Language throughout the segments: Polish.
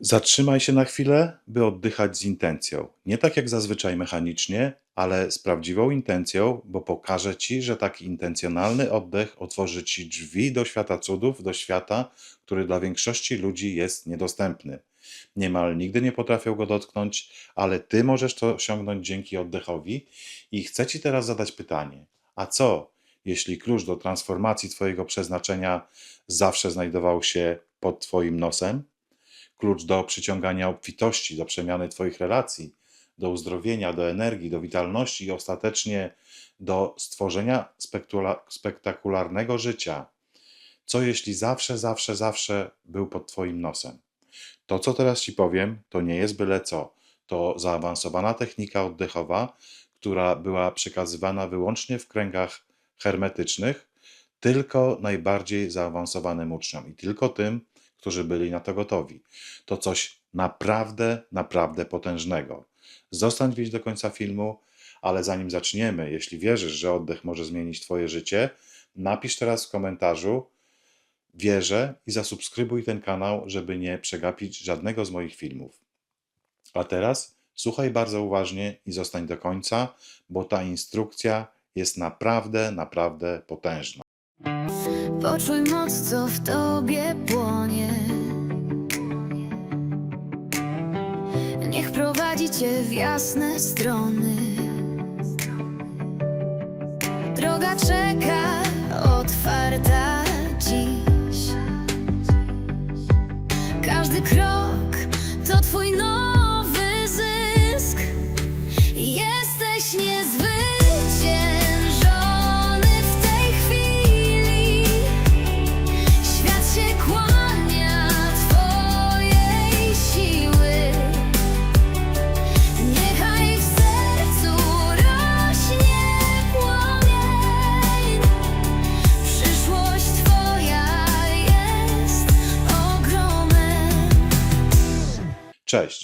Zatrzymaj się na chwilę, by oddychać z intencją. Nie tak jak zazwyczaj mechanicznie, ale z prawdziwą intencją, bo pokażę ci, że taki intencjonalny oddech otworzy ci drzwi do świata cudów, do świata, który dla większości ludzi jest niedostępny. Niemal nigdy nie potrafią go dotknąć, ale ty możesz to osiągnąć dzięki oddechowi. I chcę ci teraz zadać pytanie: a co, jeśli klucz do transformacji twojego przeznaczenia zawsze znajdował się pod twoim nosem? Klucz do przyciągania obfitości, do przemiany Twoich relacji, do uzdrowienia, do energii, do witalności i ostatecznie do stworzenia spektakularnego życia. Co jeśli zawsze, zawsze, zawsze był pod Twoim nosem? To, co teraz Ci powiem, to nie jest byle co. To zaawansowana technika oddechowa, która była przekazywana wyłącznie w kręgach hermetycznych, tylko najbardziej zaawansowanym uczniom i tylko tym, którzy byli na to gotowi. To coś naprawdę, naprawdę potężnego. Zostań wiedź do końca filmu, ale zanim zaczniemy, jeśli wierzysz, że oddech może zmienić Twoje życie, napisz teraz w komentarzu wierzę i zasubskrybuj ten kanał, żeby nie przegapić żadnego z moich filmów. A teraz słuchaj bardzo uważnie i zostań do końca, bo ta instrukcja jest naprawdę, naprawdę potężna. Poczuj moc, co w tobie płonie. Niech prowadzi cię w jasne strony. Droga czeka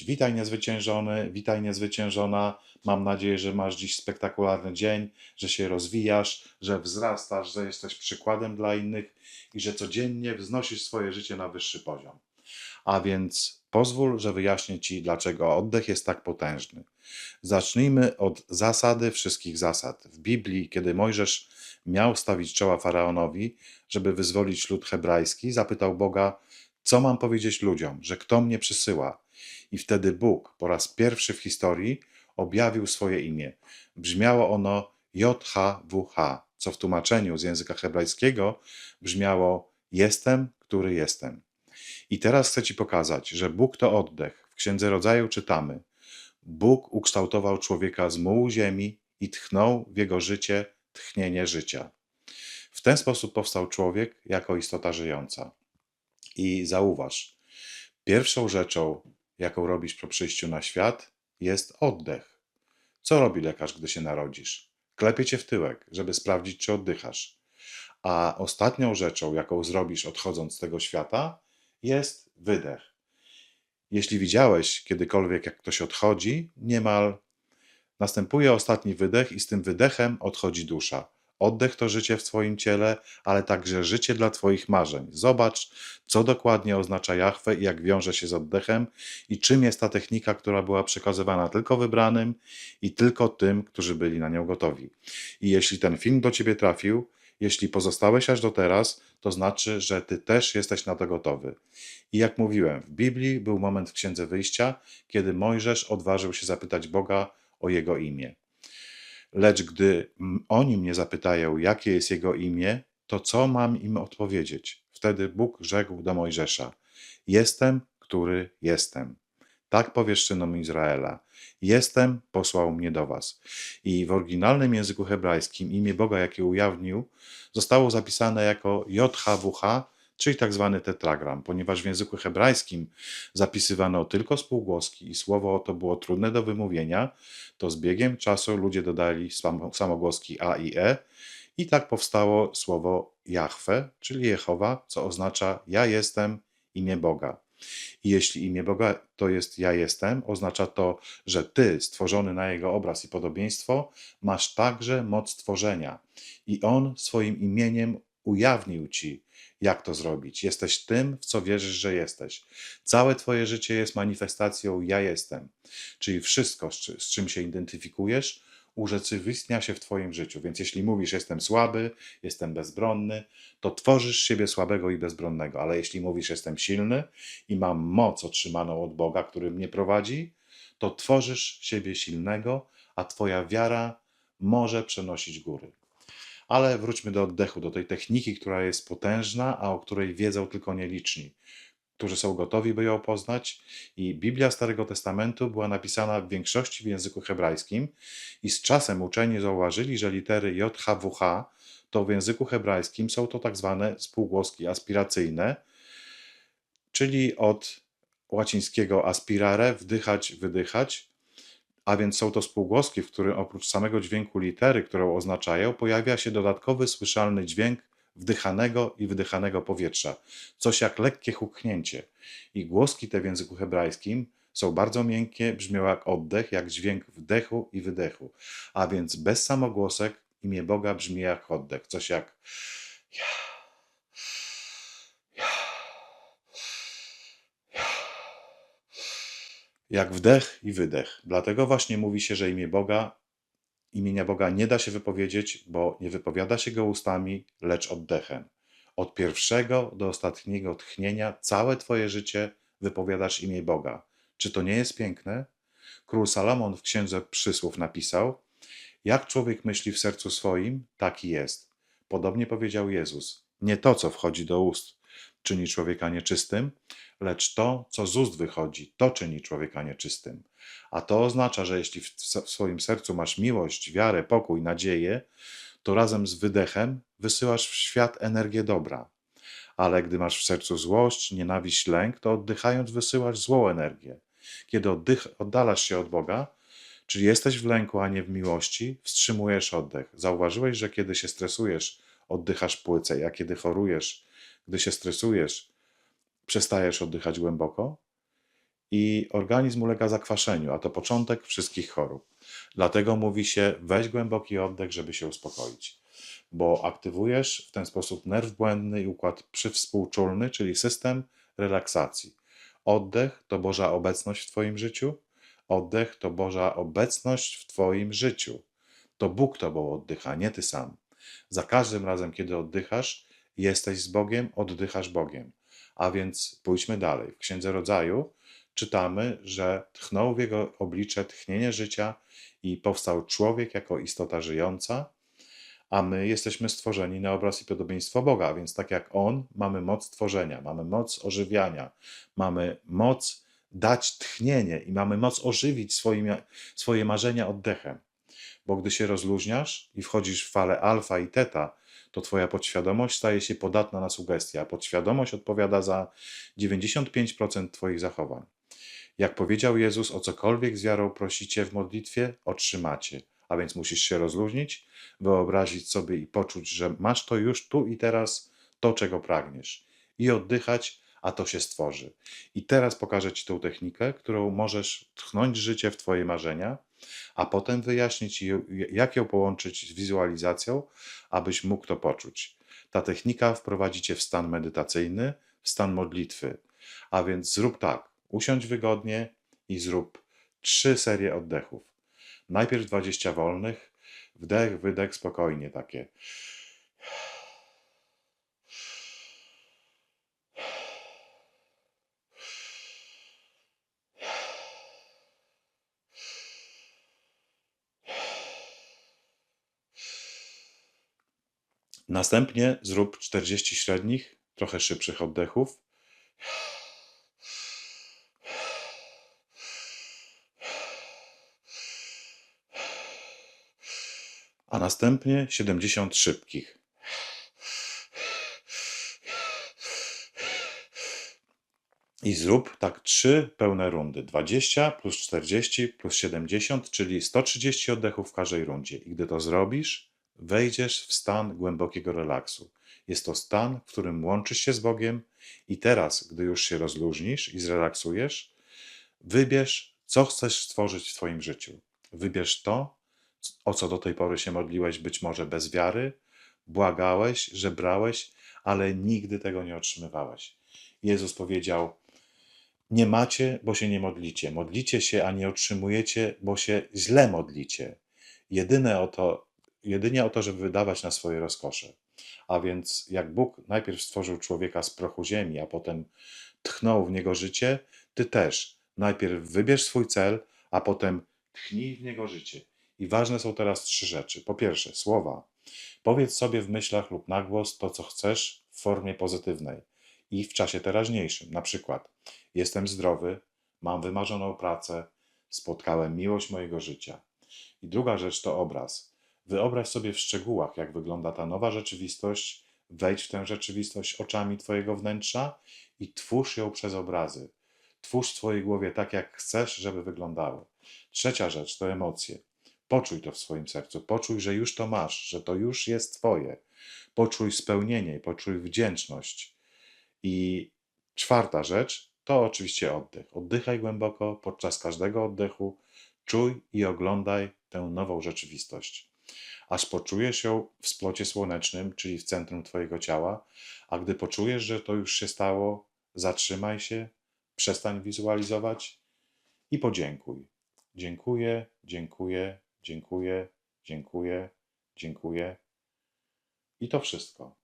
Witaj niezwyciężony, witaj niezwyciężona. Mam nadzieję, że masz dziś spektakularny dzień, że się rozwijasz, że wzrastasz, że jesteś przykładem dla innych i że codziennie wznosisz swoje życie na wyższy poziom. A więc pozwól, że wyjaśnię Ci, dlaczego oddech jest tak potężny. Zacznijmy od zasady wszystkich zasad. W Biblii, kiedy Mojżesz miał stawić czoła faraonowi, żeby wyzwolić lud hebrajski, zapytał Boga, co mam powiedzieć ludziom, że kto mnie przysyła. I wtedy Bóg po raz pierwszy w historii objawił swoje imię. Brzmiało ono JHWH, co w tłumaczeniu z języka hebrajskiego brzmiało Jestem, który jestem. I teraz chcę Ci pokazać, że Bóg to oddech. W Księdze Rodzaju czytamy: Bóg ukształtował człowieka z mułu ziemi i tchnął w jego życie tchnienie życia. W ten sposób powstał człowiek jako istota żyjąca. I zauważ, pierwszą rzeczą, jaką robisz po przyjściu na świat, jest oddech. Co robi lekarz, gdy się narodzisz? Klepie cię w tyłek, żeby sprawdzić, czy oddychasz. A ostatnią rzeczą, jaką zrobisz odchodząc z tego świata, jest wydech. Jeśli widziałeś kiedykolwiek, jak ktoś odchodzi, niemal następuje ostatni wydech, i z tym wydechem odchodzi dusza. Oddech to życie w Twoim ciele, ale także życie dla Twoich marzeń. Zobacz, co dokładnie oznacza Jahwe i jak wiąże się z oddechem, i czym jest ta technika, która była przekazywana tylko wybranym i tylko tym, którzy byli na nią gotowi. I jeśli ten film do Ciebie trafił, jeśli pozostałeś aż do teraz, to znaczy, że Ty też jesteś na to gotowy. I jak mówiłem, w Biblii był moment w Księdze Wyjścia, kiedy Mojżesz odważył się zapytać Boga o jego imię. Lecz gdy oni mnie zapytają, jakie jest jego imię, to co mam im odpowiedzieć? Wtedy Bóg rzekł do Mojżesza: Jestem, który jestem. Tak powiesz synom Izraela. Jestem, posłał mnie do was. I w oryginalnym języku hebrajskim imię Boga, jakie ujawnił, zostało zapisane jako JHWH, czyli tak zwany tetragram, ponieważ w języku hebrajskim zapisywano tylko spółgłoski i słowo to było trudne do wymówienia, to z biegiem czasu ludzie dodali sam- samogłoski A i E i tak powstało słowo Jahwe, czyli Jehowa, co oznacza ja jestem, imię Boga. I jeśli imię Boga to jest ja jestem, oznacza to, że ty, stworzony na jego obraz i podobieństwo, masz także moc tworzenia. I on swoim imieniem ujawnił ci, jak to zrobić. Jesteś tym, w co wierzysz, że jesteś. Całe Twoje życie jest manifestacją ja jestem, czyli wszystko, z, czy, z czym się identyfikujesz, urzeczywistnia się w Twoim życiu. Więc jeśli mówisz, jestem słaby, jestem bezbronny, to tworzysz siebie słabego i bezbronnego. Ale jeśli mówisz, jestem silny i mam moc otrzymaną od Boga, który mnie prowadzi, to tworzysz siebie silnego, a Twoja wiara może przenosić góry. Ale wróćmy do oddechu, do tej techniki, która jest potężna, a o której wiedzą tylko nieliczni, którzy są gotowi, by ją poznać. I Biblia Starego Testamentu była napisana w większości w języku hebrajskim, i z czasem uczeni zauważyli, że litery JHWH to w języku hebrajskim są to tak zwane spółgłoski aspiracyjne, czyli od łacińskiego aspirare, wdychać, wydychać, a więc są to spółgłoski, w którym oprócz samego dźwięku litery, którą oznaczają, pojawia się dodatkowy słyszalny dźwięk wdychanego i wydychanego powietrza, coś jak lekkie huknięcie. I głoski te w języku hebrajskim są bardzo miękkie, brzmią jak oddech, jak dźwięk wdechu i wydechu. A więc bez samogłosek imię Boga brzmi jak oddech, coś jak ja, ja, ja. Jak wdech i wydech. Dlatego właśnie mówi się, że imię Boga, imienia Boga nie da się wypowiedzieć, bo nie wypowiada się go ustami, lecz oddechem. Od pierwszego do ostatniego tchnienia całe Twoje życie wypowiadasz imię Boga. Czy to nie jest piękne? Król Salomon w Księdze Przysłów napisał: Jak człowiek myśli w sercu swoim, taki jest. Podobnie powiedział Jezus: Nie to, co wchodzi do ust, czyni człowieka nieczystym, lecz to, co z ust wychodzi, to czyni człowieka nieczystym. A to oznacza, że jeśli w swoim sercu masz miłość, wiarę, pokój, nadzieję, to razem z wydechem wysyłasz w świat energię dobra. Ale gdy masz w sercu złość, nienawiść, lęk, to oddychając wysyłasz złą energię. Kiedy oddych, oddalasz się od Boga, czyli jesteś w lęku, a nie w miłości, wstrzymujesz oddech. Zauważyłeś, że kiedy się stresujesz, oddychasz płycej, a kiedy chorujesz, gdy się stresujesz, przestajesz oddychać głęboko i organizm ulega zakwaszeniu, a to początek wszystkich chorób. Dlatego mówi się, weź głęboki oddech, żeby się uspokoić, bo aktywujesz w ten sposób nerw błędny i układ przywspółczulny, czyli system relaksacji. Oddech to Boża obecność w Twoim życiu, oddech to Boża obecność w Twoim życiu. To Bóg Tobą oddycha, nie Ty sam. Za każdym razem, kiedy oddychasz, jesteś z Bogiem, oddychasz Bogiem. A więc pójdźmy dalej. W Księdze Rodzaju czytamy, że tchnął w jego oblicze tchnienie życia i powstał człowiek jako istota żyjąca, a my jesteśmy stworzeni na obraz i podobieństwo Boga, więc tak jak On, mamy moc tworzenia, mamy moc ożywiania, mamy moc dać tchnienie i mamy moc ożywić swoimi, swoje marzenia oddechem. Bo gdy się rozluźniasz i wchodzisz w falę alfa i teta, to twoja podświadomość staje się podatna na sugestie, a podświadomość odpowiada za 95% twoich zachowań. Jak powiedział Jezus, o cokolwiek z wiarą prosicie w modlitwie, otrzymacie. A więc musisz się rozluźnić, wyobrazić sobie i poczuć, że masz to już tu i teraz, to czego pragniesz. I oddychać, a to się stworzy. I teraz pokażę Ci tą technikę, którą możesz tchnąć życie w Twoje marzenia, a potem wyjaśnić, jak ją połączyć z wizualizacją, abyś mógł to poczuć. Ta technika wprowadzi Cię w stan medytacyjny, w stan modlitwy. A więc zrób tak, usiądź wygodnie i zrób trzy serie oddechów. Najpierw 20 wolnych, wdech, wydech, spokojnie takie. Następnie zrób 40 średnich, trochę szybszych oddechów. A następnie 70 szybkich. I zrób tak trzy pełne rundy. 20 plus 40 plus 70, czyli 130 oddechów w każdej rundzie. I gdy to zrobisz, wejdziesz w stan głębokiego relaksu. Jest to stan, w którym łączysz się z Bogiem i teraz, gdy już się rozluźnisz i zrelaksujesz, wybierz, co chcesz stworzyć w Twoim życiu. Wybierz to, o co do tej pory się modliłeś, być może bez wiary, błagałeś, żebrałeś, ale nigdy tego nie otrzymywałeś. Jezus powiedział: Nie macie, bo się nie modlicie. Modlicie się, a nie otrzymujecie, bo się źle modlicie. Jedyne o to, jedynie o to, żeby wydawać na swoje rozkosze. A więc, jak Bóg najpierw stworzył człowieka z prochu ziemi, a potem tchnął w niego życie, ty też najpierw wybierz swój cel, a potem tchnij w niego życie. I ważne są teraz trzy rzeczy. Po pierwsze, słowa. Powiedz sobie w myślach lub na głos to, co chcesz w formie pozytywnej i w czasie teraźniejszym. Na przykład, jestem zdrowy, mam wymarzoną pracę, spotkałem miłość mojego życia. I druga rzecz to obraz. Wyobraź sobie w szczegółach, jak wygląda ta nowa rzeczywistość, wejdź w tę rzeczywistość oczami Twojego wnętrza i twórz ją przez obrazy. Twórz w swojej głowie tak, jak chcesz, żeby wyglądały. Trzecia rzecz to emocje. Poczuj to w swoim sercu. Poczuj, że już to masz, że to już jest Twoje. Poczuj spełnienie, poczuj wdzięczność. I czwarta rzecz to oczywiście oddech. Oddychaj głęboko podczas każdego oddechu. Czuj i oglądaj tę nową rzeczywistość. Aż poczujesz ją w splocie słonecznym, czyli w centrum Twojego ciała, a gdy poczujesz, że to już się stało, zatrzymaj się, przestań wizualizować i podziękuj. Dziękuję, dziękuję, dziękuję, dziękuję, dziękuję. I to wszystko.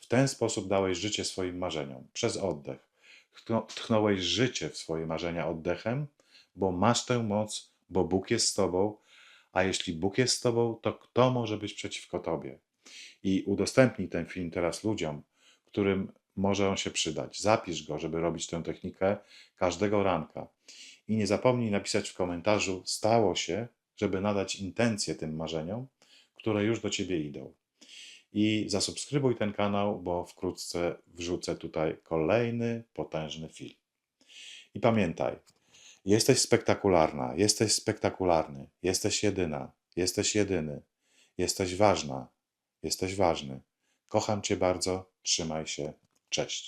W ten sposób dałeś życie swoim marzeniom, przez oddech. Tchnął- Tchnąłeś życie w swoje marzenia oddechem, bo masz tę moc, bo Bóg jest z Tobą, a jeśli Bóg jest z Tobą, to kto może być przeciwko Tobie? I udostępnij ten film teraz ludziom, którym może on się przydać. Zapisz go, żeby robić tę technikę każdego ranka. I nie zapomnij napisać w komentarzu stało się, żeby nadać intencję tym marzeniom, które już do Ciebie idą. I zasubskrybuj ten kanał, bo wkrótce wrzucę tutaj kolejny potężny film. I pamiętaj, jesteś spektakularna, jesteś spektakularny, jesteś jedyna, jesteś jedyny, jesteś ważna, jesteś ważny. Kocham Cię bardzo, trzymaj się, cześć.